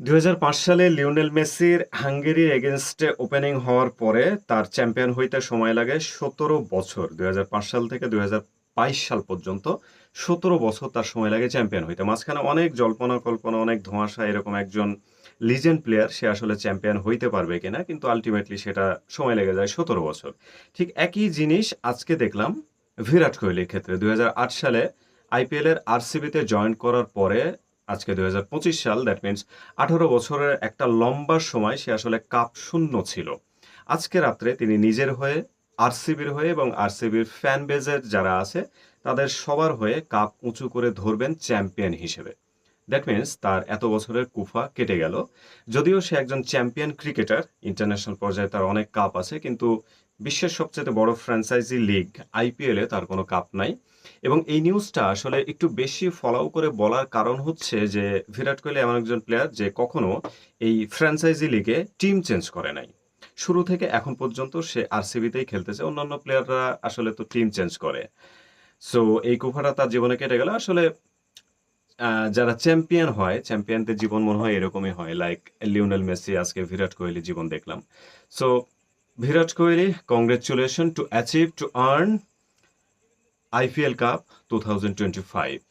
দুই হাজার পাঁচ সালে লিওনেল মেসির হাঙ্গেরির এগেনস্টে ওপেনিং হওয়ার পরে তার চ্যাম্পিয়ন হইতে সময় লাগে সতেরো বছর। দুই হাজার পাঁচ সাল থেকে দুই হাজার বাইশ সাল পর্যন্ত সতেরো বছর তার সময় লাগে চ্যাম্পিয়ন হইতে। মাঝখানে অনেক জল্পনা, কল্পনা, অনেক ধোঁয়াশা এরকম একজন লিজেন্ড প্লেয়ার, সে আসলে চ্যাম্পিয়ন হইতে পারবে কিনা, কিন্তু আলটিমেটলি সেটা সময় লেগে যায় সতেরো বছর। ঠিক একই জিনিস আজকে দেখলাম বিরাট কোহলির ক্ষেত্রে। দুই হাজার আট সালে আইপিএল এর আরসিবিতে জয়েন করার পরে আজকে দুই হাজার পঁচিশ সাল দ্যাট মিনস আঠারো বছরের একটা লম্বা সময় সে আসলে কাপ শূন্য ছিল। আজকে রাত্রে তিনি নিজের হয়ে, আরসিবির হয়ে এবং আরসিবির ফ্যান বেজের যারা আছে, তাদের সবার হয়ে কাপ উঁচু করে ধরবেন চ্যাম্পিয়ন হিসেবে। দ্যাট মিনস তার এত বছরের কুফা কেটে গেল। যদিও সে একজন চ্যাম্পিয়ন ক্রিকেটার, ইন্টারন্যাশনাল পর্যায়ে তার অনেক কাপ আছে, কিন্তু বিশ্বের সবচেয়ে বড় ফ্র্যাঞ্চাইজি লিগ আইপিএলে তার কোনো কাপ নাই। এবং এই নিউজটা আসলে একটু বেশি ফলো করে বলার কারণ হচ্ছে যে, বিরাট কোহলি এমন একজন প্লেয়ার যে কখনো এই ফ্র্যাঞ্চাইজি লিগে টিম চেঞ্জ করে নাই। শুরু থেকে এখন পর্যন্ত সে আরসিবিতেই খেলতেছে, অন্যান্য প্লেয়াররা আসলে তো টিম চেঞ্জ করে। সো এই কুফাটা তার জীবনে কেটে গেল। আসলে যারা চ্যাম্পিয়ন হয়, চ্যাম্পিয়নদের জীবন মনে হয় এরকমই হয় লাইক লিওনেল মেসি, আজকে বিরাট কোহলি জীবন দেখলাম। So Virat Kohli congratulation to achieve to earn IPL cup two thousand twenty 2025